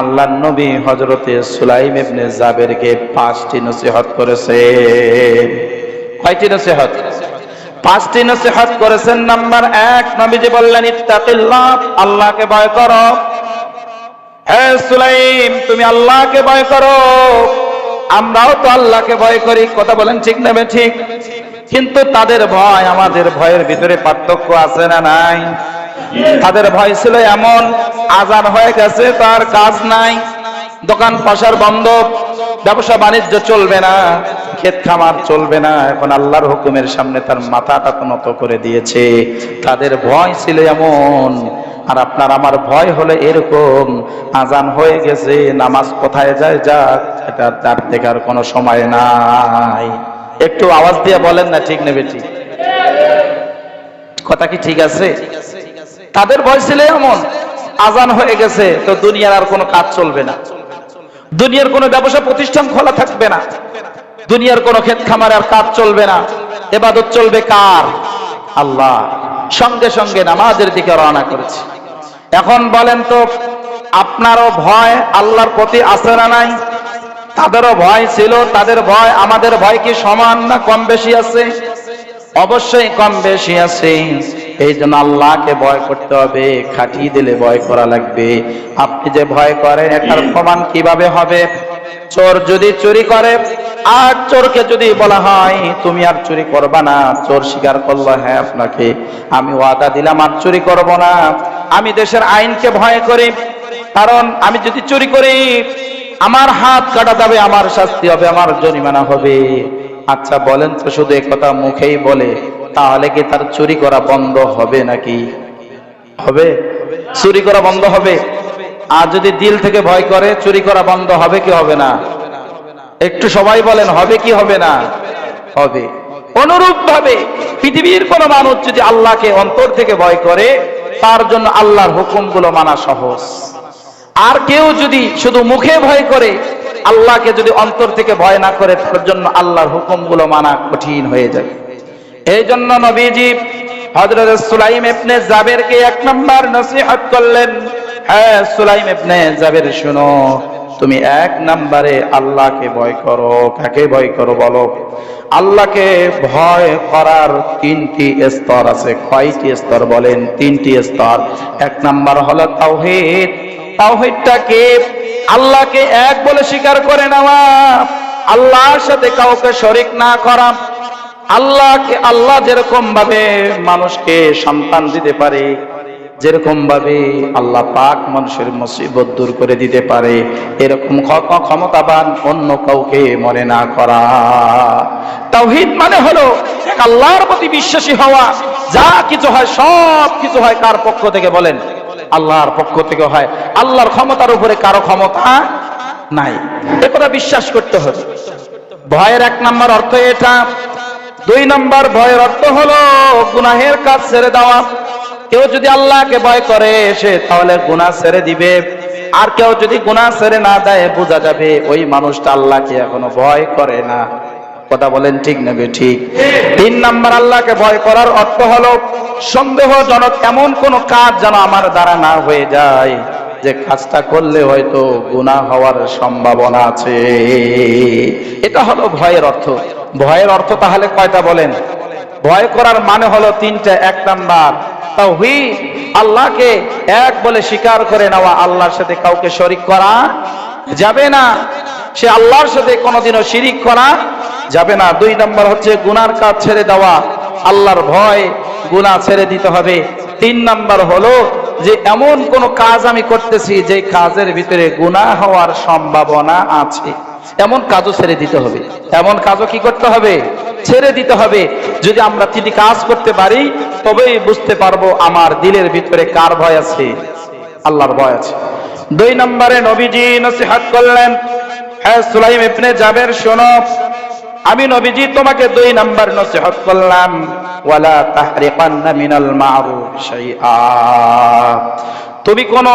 আল্লাহ নবী হজরতে সুলাইম ইবনে জাবেরকে পাঁচটি নসিহত করেছে। কয়টি নসিহত? পাঁচটি নসিহত করেছেন নাম্বার এক, নবীজি বললেন, ইত্তাকিল্লাহ, আল্লাহকে ভয় করো। হে সুলাইম, তুমি আল্লাহকে ভয় করো। আমরাও তো আল্লাহকে ভয় করি। কথা বলেন ঠিক নেবে ঠিক কিন্তু তাদের ভয় আমাদের ভয়ের ভিতরে পার্থক্য আছে না নাই? তাদের ভয় ছিল এমন, আজান হয়ে গেছে, তার কাজ নাই। দোকান পাশার বন্ধ ব্যবসা বাণিজ্য চলবে না, ক্ষেত খামার চলবে না। এখন আল্লাহর হুকুমের সামনে তার মাথাটা নত করে দিয়েছে। তাদের ভয় ছিল এমন, আর আপনার আমার ভয় হলে এরকম, আজান হয়ে গেছে, নামাজ কোথায় যায় যাক এটা তার দেখার কোনো সময় নাই। একটু আওয়াজ দিয়ে বলেন না, ঠিক নেবে, ঠিক। কথা কি ঠিক আছে? তাদের ভয় ছিল এমন, আজান হয়ে গেছে, তো দুনিয়ার আর কোনো কাজ চলবে না। দুনিয়ার কোনো ব্যবসা প্রতিষ্ঠান খোলা থাকবে না। দুনিয়ার কোনো ক্ষেত খামার আর কাজ চলবে না। এবাদত চলবে কার? আল্লাহ। সঙ্গে সঙ্গে নামাজের দিকে রওনা করেছে। এখন বলেন তো, আপনারও ভয় আল্লাহর প্রতি আছে না নাই? তাদেরও ভয় ছিল, তাদের ভয়, আমাদের ভয় কি সমান না কম বেশি আছে? অবশ্যই কম বেশি আছে। এই জন্য আল্লাহকে ভয় করতে হবে, খাটিয়ে দিলে ভয় করা লাগবে। আপনি যে ভয় করেন, এটার প্রমাণ কীভাবে হবে? চোর যদি চুরি করে, আর চোরকে যদি বলা হয়, তুমি আর চুরি করবা না, চোর স্বীকার করল হ্যাঁ আপনাকে। আমি ওয়াদা দিলাম, আর চুরি করব না। আমি দেশের আইনকে ভয় করি, কারণ আমি যদি চুরি করি, আমার হাত কাটা যাবে, আমার শাস্তি হবে, আমার জরিমানা হবে। আচ্ছা বলেন তো শুধু কথা মুখেই বলে। তাহলে কি তার চুরি করা বন্ধ হবে নাকি? হবে? চুরি করা বন্ধ হবে? আর যদি দিল থেকে ভয় করে, চুরি করা বন্ধ হবে কি হবে না? একটু সবাই বলেন, হবে কি হবে না? হবে। অনুরূপ ভাবে পৃথিবীর কোন মানুষ যদি আল্লাহকে অন্তর থেকে ভয় করে, তার জন্য আল্লাহর হুকুমগুলো মানা সহজ। আর কেউ যদি শুধু মুখে ভয় করে, আল্লাহকে যদি অন্তর থেকে ভয় না করে, তার জন্য আল্লাহর হুকুমগুলো মানা কঠিন হয়ে যায়। এই জন্য নবীজি হজরত সুলাইম ইবনে জাবেরকে এক নম্বর নসিহত করলেন হ্যাঁ সুলাইম ইবনে জাবের শুনো, তুমি এক নম্বরে আল্লাহকে ভয় করো, কাকে ভয় করো বলো? আল্লাহকে ভয় করার তিনটি স্তর আছে। কয়টি স্তর বলেন? তিনটি স্তর। এক নাম্বার হলো তাওহীদ। তাওহীদটাকে আল্লাহকে এক বলে স্বীকার করে নেওয়া, আল্লাহর সাথে কাউকে শরিক না করা আল্লাহকে আল্লাহ যেরকম ভাবে মানুষকে সন্তান দিতে পারে, যেরকম ভাবে আল্লাহ পাক মানুষের মুসিবত দূর করে দিতে পারে, এরকম ক্ষমতাবান অন্য কাউকে মনে না করা। তাওহীদ মানে হলো আল্লাহর প্রতি বিশ্বাসী হওয়া, যা কিছু হয় সব কিছু হয় কার পক্ষ থেকে বলেন? আল্লাহর পক্ষ থেকে হয়। আল্লাহর ক্ষমতার উপরে কারও ক্ষমতা নাই। এ কথা বিশ্বাস করতে হবে। ভয়ের এক নম্বর অর্থ এটা দুই নম্বর ভয়ের অর্থ হলো গুনাহের কাজ ছেড়ে দেওয়া। কেউ যদি আল্লাহকে ভয় করে সে তাহলে গুনাহ ছেড়ে দিবে। আর কেউ যদি গুনাহ ছেড়ে না দেয়, বোঝা যাবে ওই মানুষটা আল্লাহকে এখনও ভয় করে না। কথা বলেন ঠিক নেবে ঠিক? তিন নাম্বার আল্লাহকে ভয় করার অর্থ হলো, সন্দেহজনক এমন কোন কাজ যেন আমার দ্বারা না হয়ে যায়। যে কাজটা করলে হয়তো গুনাহ হওয়ার সম্ভাবনা আছে। এটা হলো ভয়ের অর্থ। ভয়ের অর্থ তাহলে কয়টা বলেন? ভয় করার মানে হলো তিনটা, এক নাম্বার হুই আল্লাহকে এক বলে স্বীকার করে নেওয়া, আল্লাহর সাথে কাউকে শরিক করা যাবে না। সে আল্লাহর সাথে কোনোদিনও শিরিক করা যাবে না। দুই নম্বর হচ্ছে গুনার কাজ ছেড়ে দেওয়া, আল্লাহর ভয় গুনাহ ছেড়ে দিতে হবে। তিন নাম্বার হলো যে এমন কোন কাজ আমি করতেছি যে কাজের ভিতরে গুনাহ হওয়ার সম্ভাবনা আছে। এমন কাজও ছেড়ে দিতে হবে। এমন কাজও কি করতে হবে? ছেড়ে দিতে হবে। যদি আমরা তিনি কাজ করতে পারি, তবেই বুঝতে পারব আমার দিলের ভিতরে কার ভয় আছে। আল্লাহর ভয় আছে। দুই নম্বরে নবীজি নসিহাত করলেন হ্যাঁ সুলাইম ইবনে জাবের শোনো আমি নবীজি তোমাকে দুই নাম্বার নসিহত করলাম, ওয়ালা তাহরিকান্না মিনাল মারুফ শাইআ। তুমি কোন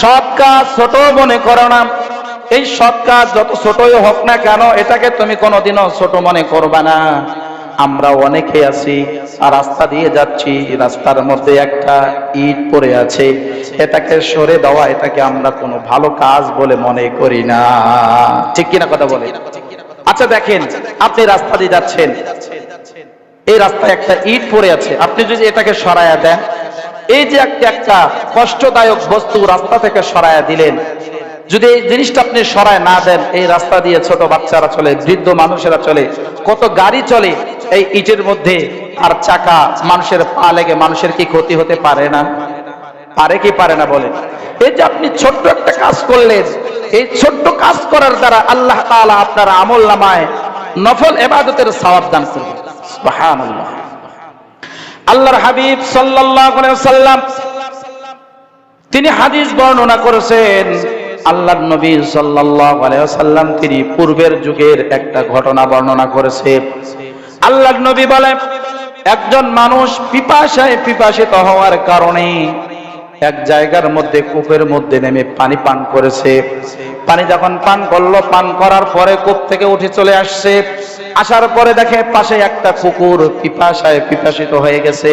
সৎ কাজ ছোট মনে করো না। এই সৎ কাজ যত ছোটই হোক না কেন, এটাকে তুমি কোনোদিনও ছোট মনে করবা না। আমরা অনেকে আছি, আর রাস্তা দিয়ে যাচ্ছি, রাস্তার মধ্যে একটা ইট পড়ে আছে, এটাকে সরে দেওয়া, এটাকে আমরা কোনো ভালো কাজ বলে মনে করি না। ঠিক কিনা কথা বলে? আচ্ছা দেখেন, আপনি রাস্তা দিয়ে যাচ্ছেন। এই রাস্তায় একটা ইট পড়ে আছে। আপনি যদি এটাকে সরায়া দেন, এই যে একটা একটা কষ্টদায়ক বস্তু রাস্তা থেকে সরায়া দিলেন, যদি এই জিনিসটা আপনি সরায় না দেন, এই রাস্তা দিয়ে ছোট বাচ্চারা চলে, বৃদ্ধ মানুষেরা চলে, কত গাড়ি চলে, এই ইটের মধ্যে আর চাকা মানুষের পা লেগে, মানুষের কি ক্ষতি হতে পারে না? পারে কি পারে না বলে এই যে আপনি ছোট্ট একটা কাজ করলেন এই ছোট্ট কাজ করার দ্বারা আল্লাহ তাআলা আপনার আমল নামায় নফল এবাদতের সওয়াব দান করবেন আল্লাহর হাবিব সাল্লাম তিনি হাদিস বর্ণনা করেছেন, আল্লাহর নবী সাল্লাম তিনি পূর্বের যুগের একটা ঘটনা বর্ণনা করেছে আল্লাহর নবী বলেন, একজন মানুষ পিপাসায় পিপাসিত হওয়ার কারণে এক জায়গার মধ্যে, কূপের মধ্যে নেমে পানি পান করেছে। পানি যখন পান করল, পান করার পরে কূপ থেকে উঠে চলে আসছে। আসার পরে দেখে পাশে একটা কুকুর পিপাসায় পিপাসিত হয়ে গেছে।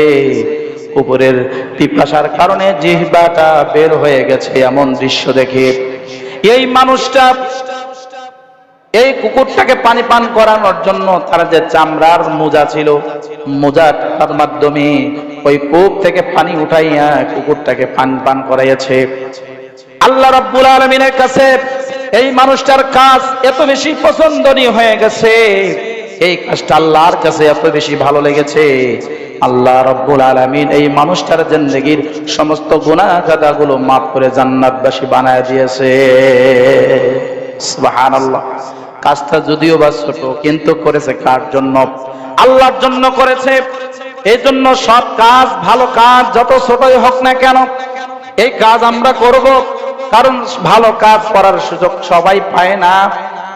কুকুরের পিপাসার কারণে জিহ্বাটা বের হয়ে গেছে এমন দৃশ্য দেখে। এই মানুষটা, এই কুকুরটাকে পানি পান করানোর জন্য তার যে চামড়ার মোজা ছিল, মোজাটার মাধ্যমে ওই কূপ থেকে পানি উঠাইয়া কুকুরটাকে পান পান করাইয়াছে। আল্লাহ রাব্বুল আলমিনের কাছে এই মানুষটার কাজ এত বেশি পছন্দনীয় হয়ে গেছে। এই কাজটা আল্লাহর কাছে এত বেশি ভালো লেগেছে। আল্লাহ রব্বুল আলামিন এই মানুষটার জিন্দগির সমস্ত গুনাহগুলো মাফ করে জান্নাতবাসী বানায় দিয়েছে। কাজটা যদিও বা ছোট, কিন্তু করেছে কার জন্য? আল্লাহর জন্য করেছে। এই জন্য সব কাজ ভালো কাজ, যত ছোটই হোক না কেন, এই কাজ আমরা করব। কারণ ভালো কাজ করার সুযোগ সবাই পায় না।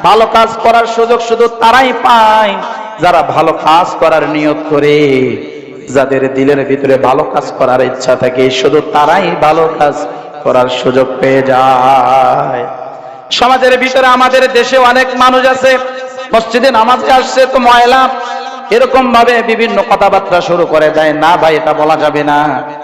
ভালো কাজ করার সুযোগ শুধু তারাই পায়। যারা ভালো কাজ করার নিয়ত করে, যাদের দিলের ভিতরে ভালো কাজ করার ইচ্ছা থাকে, শুধু তারাই ভালো কাজ করার সুযোগ পেয়ে যায়। সমাজের ভিতরে আমাদের দেশে অনেক মানুষ আছে। মসজিদে নামাজে আসছে তো ময়লা। এরকম ভাবে বিভিন্ন কথাবার্তা শুরু করে দেয়, না ভাই, এটা বলা যাবে না।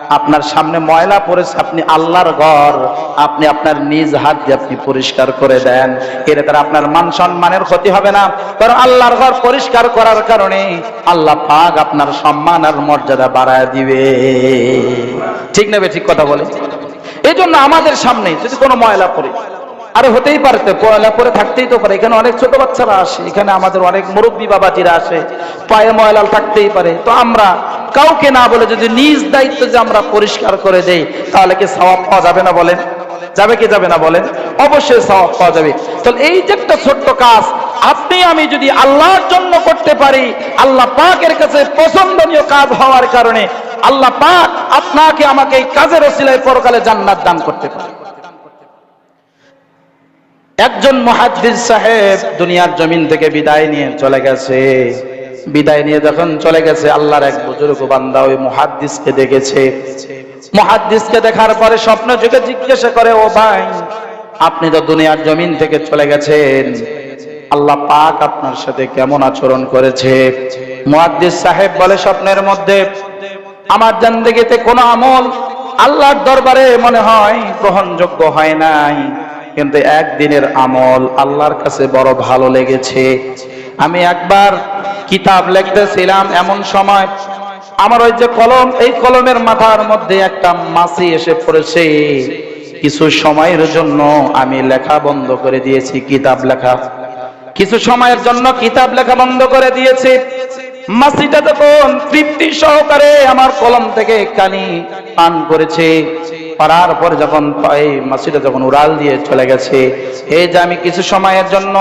আপনার সামনে ময়লা পড়েছে, আপনি আল্লাহর ঘর। আপনি আপনার নিজ হাত দিয়ে আপনি পরিষ্কার করে দেন। এর দ্বারা আপনার মান সম্মানের ক্ষতি হবে না। কারণ আল্লাহর ঘর পরিষ্কার করার কারণে আল্লাহ পাক আপনার সম্মান আর মর্যাদা বাড়ায় দিবে। ঠিক নেবে ঠিক কথা বলে? এই জন্য আমাদের সামনে যদি কোনো ময়লা পড়ে আরে হতেই পারে তো পয়লা পরে থাকতেই তো পারে। এখানে অনেক ছোট বাচ্চারা আসে, এখানে আমাদের অনেক মুরব্বী বাবাজিরা আসে, পায়ে ময়লাল থাকতেই পারে। তো আমরা কাউকে না বলে যদি নিজ দায়িত্ব যে আমরা পরিষ্কার করে দেই, তাহলে কি সওয়াব পাওয়া যাবে না বলেন? যাবে কি যাবে না বলেন? অবশ্যই সওয়াব পাওয়া যাবে। তাহলে এই যে একটা ছোট্ট কাজ, আপনি আমি যদি আল্লাহর জন্য করতে পারি, আল্লাহ পাকের কাছে পছন্দনীয় কাজ হওয়ার কারণে আল্লাহ পাক আপনাকে আমাকে এই কাজের ওসিলায় পরকালে জান্নাত দান করতে পারে। একজন মহাদ্দিস সাহেব দুনিয়ার জমিন থেকে বিদায় নিয়ে চলে গেছে। বিদায় নিয়ে যখন চলে গেছে, আল্লাহর এক বুজুর্গ বান্দা ওই মহাদ্দিসকে দেখেছে। মহাদ্দিসকে দেখার পরে স্বপ্ন যুগে জিজ্ঞাসা করে, ও ভাই, আপনি তো দুনিয়ার জমিন থেকে চলে গেছেন। আল্লাহ পাক আপনার সাথে কেমন আচরণ করেছে? মুহাদ্দিস সাহেব বলে, স্বপ্নের মধ্যে আমার জান্দেগিতে কোনো আমল আল্লাহর দরবারে মনে হয় গ্রহণযোগ্য হয় নাই। কিন্তু একদিনের আমল আল্লাহর কাছে বড় ভালো লেগেছে। আমি একবার কিতাব লিখতেছিলাম এমন সময়, আমার ওই যে কলম, এই কলমের মাথার মধ্যে একটা মাছি এসে পড়েছে। কিছু সময়ের জন্য আমি লেখা বন্ধ করে দিয়েছি, কিতাব লেখা। কিছু সময়ের জন্য কিতাব লেখা বন্ধ করে দিয়েছি। মাসিটা তখন তৃপ্তি সহকারে আমার কলম থেকে কানি পান করেছে। পারার পর যখন এই মাসিটা যখন উড়াল দিয়ে চলে গেছে এই যে আমি কিছু সময়ের জন্য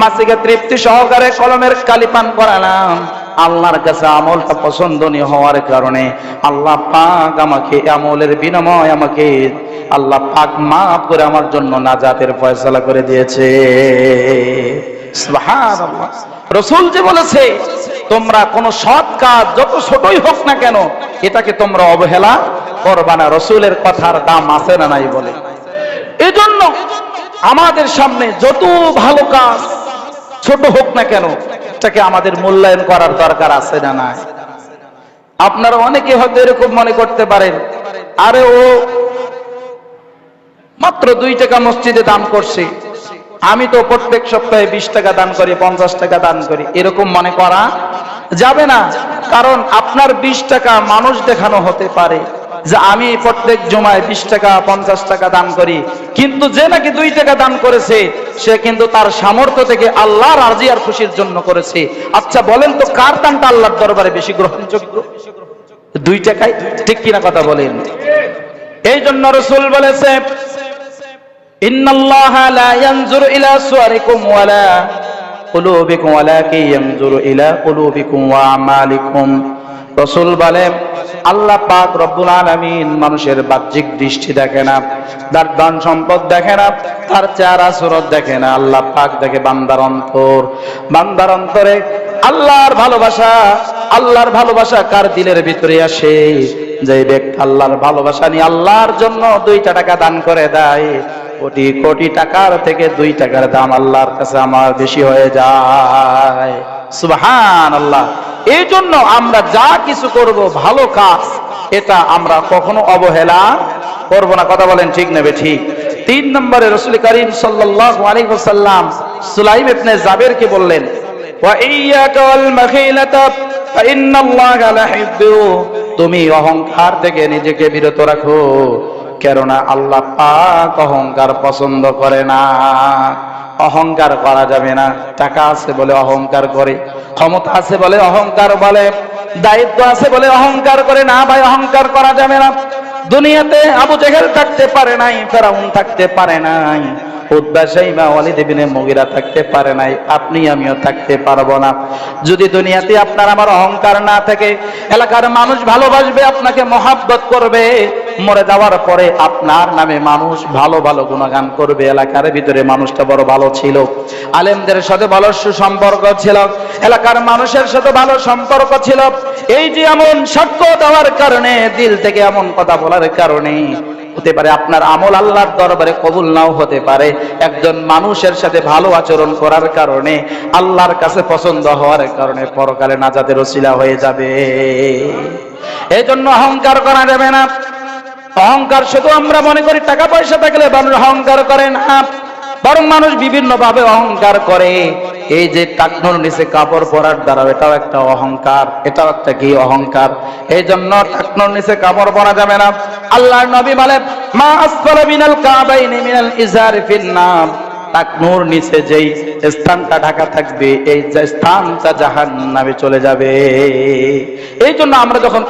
মাসিকে তৃপ্তি সহকারে কলমের কালি পান করালাম, আল্লাহর কাছে আমলটা পছন্দনীয় হওয়ার কারণে আল্লাহ পাক আমাকে আমলের বিনিময় আমাকে আল্লাহ পাক মাফ করে আমার জন্য নাজাতের ফয়সালা করে দিয়েছে। রসুল যে বলেছে, তোমরা কোন সৎ কাজ যত ছোটই হোক না কেন এটাকে তোমরা অবহেলা করবা না। রসুলের কথার দাম আছে না নাই বলে। এজন্য আমাদের সামনে যত ভালো কাজ ছোট হোক না কেন, এটাকে আমাদের মূল্যায়ন করার দরকার আছে না নাই। আপনারা অনেকে হয়তো এরকম মনে করতে পারেন, আরে ও মাত্র দুই টাকা মসজিদে দান করছে। আমি তো প্রত্যেক সপ্তাহে বিশ টাকা দান করি, পঞ্চাশ টাকা দান করি। এরকম মনে করা যাবে না। কারণ আপনার বিশ টাকা মানুষ দেখানো হতে পারে যে আমি প্রত্যেক জমায় বিশ টাকা, পঞ্চাশ টাকা দান করি। কিন্তু যে নাকি দুই টাকা দান করেছে, সে কিন্তু তার সামর্থ্য থেকে আল্লাহর রাজি আর খুশির জন্য করেছে। আচ্ছা বলেন তো, কার দানটা আল্লাহর দরবারে বেশি গ্রহণযোগ্য? দুই টাকায়? ঠিক কিনা কথা বলেন। এই জন্য রসুল বলেছে, ইন্নাল্লাহা লা ইয়ানজুরু ইলা সুওয়ারিকুম ওয়ালা কুলুবিকুম ওয়ালাকিন ইয়ানজুরু ইলা কুলুবিকুম ওয়া রসুল বলে, আল্লাহ পাক রব্বুল আলামিন মানুষের বাহ্যিক দৃষ্টি দেখে না, তার ধন সম্পদ দেখে না, তার চেহারা সুরত দেখে না। আল্লাহ পাক দেখে বান্দার অন্তর। বান্দার অন্তরে আল্লাহর ভালোবাসা আল্লাহর ভালোবাসা কার দিলের ভিতরে আসে? যে ব্যক্তি আল্লাহর ভালোবাসা নিয়ে আল্লাহর জন্য দুইটা টাকা দান করে দেয় কোটি কোটি টাকার থেকে দুই টাকার দাম আল্লাহর কাছে আমার বেশি হয়ে যায়। সুবহান আল্লাহ এই জন্য আমরা যা কিছু করব ভালো কাজ, এটা আমরা কখনো অবহেলা করব না। কথা বলেন ঠিক নেবে ঠিক তিন নম্বরে রসুল করিম সাল্লাল্লাহু আলাইহি ওয়াসাল্লাম সুলাইম ইবনে জাবেরকে বললেন তুমি অহংকার থেকে নিজেকে বিরত রাখো। কেননা আল্লাহ পাক অহংকার পছন্দ করে না। অহংকার করা যাবে না। টাকা আছে বলে অহংকার করে, ক্ষমতা আছে বলে অহংকার বলে, দায়িত্ব আছে বলে অহংকার করে না ভাই, অহংকার করা যাবে না। দুনিয়াতে আবু জেহেল থাকতে পারে নাই, ফেরাউন থাকতে পারে নাই ইবনে মুগিরা থাকতে পারে নাই, আপনি, আমিও থাকতে পারব না। যদি দুনিয়াতে আপনার আমার অহংকার না থাকে, এলাকার মানুষ ভালোবাসবে, আপনাকে মহাব্বত করবে মরে যাওয়ার পরে আপনার নামে মানুষ ভালো ভালো গুণগান করবে। এলাকার ভিতরে মানুষটা বড় ভালো ছিল। আলেমদের সাথে ভালো সুসম্পর্ক ছিল। এলাকার মানুষের সাথে ভালো সম্পর্ক ছিল। এই যে এমন সাক্ষ্য দেওয়ার কারণে, দিল থেকে এমন কথা বলার কারণে হতে পারে আপনার আমল আল্লাহর দরবারে কবুল নাও হতে পারে। একজন মানুষের সাথে ভালো আচরণ করার কারণে, আল্লাহর কাছে পছন্দ হওয়ার কারণে পরকালে নাজাতের ওসিলা হয়ে যাবে। এই জন্য অহংকার করা যাবে না। অহংকার শুধু আমরা মনে করি টাকা পয়সা থাকলে মানুষ অহংকার করে না। বরং মানুষ বিভিন্ন ভাবে অহংকার করে। এই যে টাকনোর নিচে কাপড় পরার দ্বারা এটাও একটা অহংকার, এটাও একটা কি অহংকার? এই জন্য টাকনোর নিচে কাপড় পরা যাবে না। আল্লাহর নবী বলে টাকনুর নিচে যেই স্থানটা ঢাকা থাকবে, এই স্থানটা জাহান্নামে চলে যাবে। এই জন্য আমরা যখন